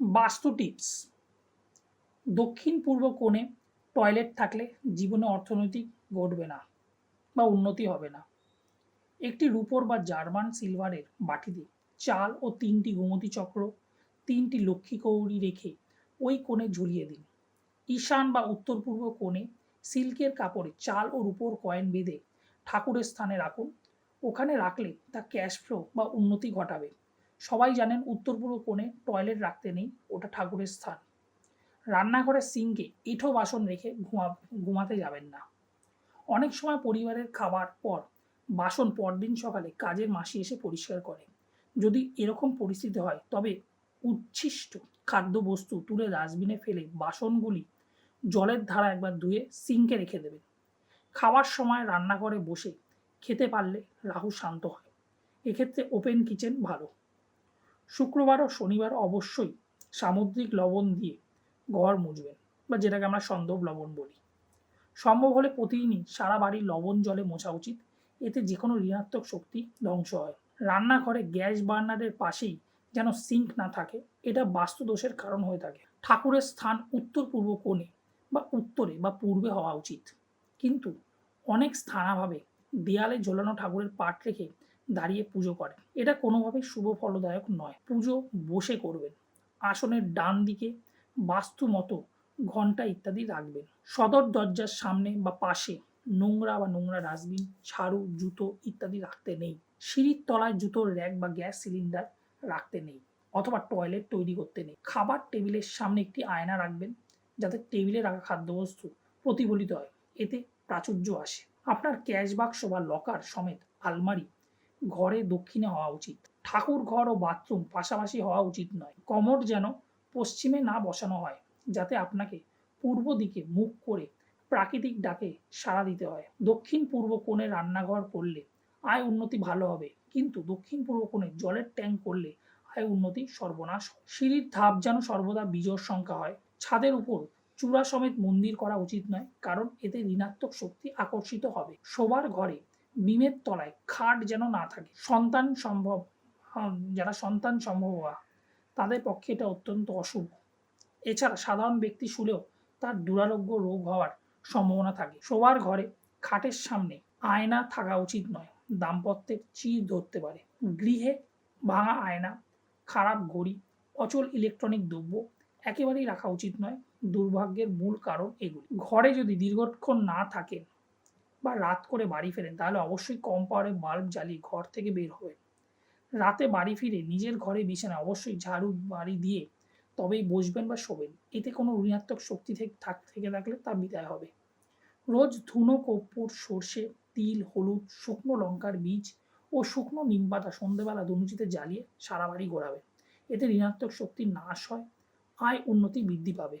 বাস্তু টিপস। দক্ষিণ পূর্ব কোণে টয়লেট থাকলে জীবনে অর্থনৈতিক ঘটবে না বা উন্নতি হবে না। একটি রূপোর বা জার্মান সিলভারের বাটিতে চাল ও তিনটি গোমতী চক্র, তিনটি লক্ষ্মী কৌড়ি রেখে ওই কোণে ঝুলিয়ে দিন। ঈশান বা উত্তর পূর্ব কোণে সিল্কের কাপড়ে চাল ও রূপোর কয়েন বেঁধে ঠাকুরের স্থানে রাখুন। ওখানে রাখলে তা ক্যাশ ফ্লো বা উন্নতি ঘটাবে। সবাই জানেন উত্তর পূর্ব কোণে টয়লেট রাখতে নেই, ওটা ঠাকুরের স্থান। রান্নাঘরের সিঙ্কে এঁঠো বাসন রেখে ঘুমা, ঘুমাতে যাবেন না। অনেক সময় পরিবারের খাবার পর, বাসন পরদিন সকালে কাজের মাসি এসে পরিষ্কার করে। যদি এরকম পরিস্থিতি হয়, তবে উচ্ছিষ্ট খাদ্যবস্তু তুলে ডাস্টবিনে ফেলে বাসনগুলি জলের ধারা একবার ধুয়ে সিঙ্কে রেখে দেবেন। খাওয়ার সময় রান্নাঘরে বসে খেতে পারলে রাহু শান্ত হয়। এক্ষেত্রে ওপেন কিচেন ভালো। শুক্রবার ও শনিবার অবশ্যই সামুদ্রিক লবণ দিয়ে ঘর মুছবেন বা যেটাকে আমরা সন্দব লবণ বলি। সম্ভব হলে প্রতিদিনই সারা বাড়ির লবণ জলে মোছা উচিত। এতে যে কোনো ঋণাত্মক শক্তি ধ্বংস হয়। রান্নাঘরে গ্যাস বার্নারের পাশেই যেন সিঙ্ক না থাকে, এটা বাস্তুদোষের কারণ হয়ে থাকে। ঠাকুরের স্থান উত্তর পূর্ব কোণে বা উত্তরে বা পূর্বে হওয়া উচিত। কিন্তু অনেক স্থানাভাবে দেয়ালে ঝোলানো ঠাকুরের পাট রেখে দাঁড়িয়ে পুজো করে এটা কোনোভাবেই শুভ ফলদায়ক নয়। পুজো বসে করবেন। আসনের ডান দিকে বাস্তু মতো ঘণ্টা ইত্যাদি রাখবেন। সদর দরজার সামনে বা পাশে নোংরা বা নোংরা ডাস্টবিন, ঝাড়ু, জুতো ইত্যাদি রাখতে নেই। সিঁড়ির তলায় জুতোর র্যাক বা গ্যাস সিলিন্ডার রাখতে নেই অথবা টয়লেট তৈরি করতে নেই। খাবার টেবিলের সামনে একটি আয়না রাখবেন যাতে টেবিলে রাখা খাদ্যবস্তু প্রতিফলিত হয়। এতে প্রাচুর্য আসে। আপনার ক্যাশ বাক্স বা লকার সমেত আলমারি ঘরে দক্ষিণে হওয়া উচিত। ঠাকুর ঘর ও বাথরুম পাশাপাশি হওয়া উচিত নয়। কমোড যেন পশ্চিমে না বসানো হয়, যাতে আপনাকে পূর্ব দিকে মুখ করে প্রাকৃতিক ডাকে সাড়া দিতে হয়। দক্ষিণ পূর্ব কোণে রান্নাঘর করলে আয় উন্নতি ভালো হবে, কিন্তু দক্ষিণ পূর্ব কোণে জলের ট্যাঙ্ক করলে আয় উন্নতি সর্বনাশ হয়। সিঁড়ির ধাপ যেন সর্বদা বিজোড় সংখ্যা হয়। ছাদের উপর চূড়া সমেত মন্দির করা উচিত নয়, কারণ এতে ঋণাত্মক শক্তি আকর্ষিত হবে। শোবার ঘরে বিমের তলায় খাট যেন না থাকে। সন্তান সম্ভব যারা সন্তান সম্ভব হওয়া, তাদের পক্ষে এটা অত্যন্ত অশুভ। এছাড়া সাধারণ ব্যক্তি শুলেও তার দুরারোগ্য রোগ হওয়ার সম্ভাবনা থাকে। শোবার ঘরে খাটের সামনে আয়না থাকা উচিত নয়, দাম্পত্যের চির ধরতে পারে। গৃহে ভাঙা আয়না, খারাপ ঘড়ি, অচল ইলেকট্রনিক দ্রব্য একেবারেই রাখা উচিত নয়, দুর্ভাগ্যের মূল কারণ এগুলি। ঘরে যদি দীর্ঘক্ষণ না থাকেন বা রাত করে বাড়ি ফেরেন, তাহলে অবশ্যই কম পাওয়ারে বাল্ব জ্বালিয়ে ঘর থেকে বের হবেন। রাতে বাড়ি ফিরে নিজের ঘরে বিছানা, অবশ্যই ঝাড়ু বাড়ি দিয়ে তবেই বসবেন বা শোবেন। এতে কোনো ঋণাত্মক শক্তি থেকে, থাক, থেকে থাকলে তা বিদায় হবে। রোজ ধুনো, কর্পূর, সর্ষে, তিল, হলুদ, শুকনো লঙ্কার বীজ ও শুকনো নিম পাতা সন্ধেবেলা ধনুচিতে জ্বালিয়ে সারা বাড়ি ঘোরাবে এতে ঋণাত্মক শক্তির নাশ হয়, আয় উন্নতি বৃদ্ধি পাবে।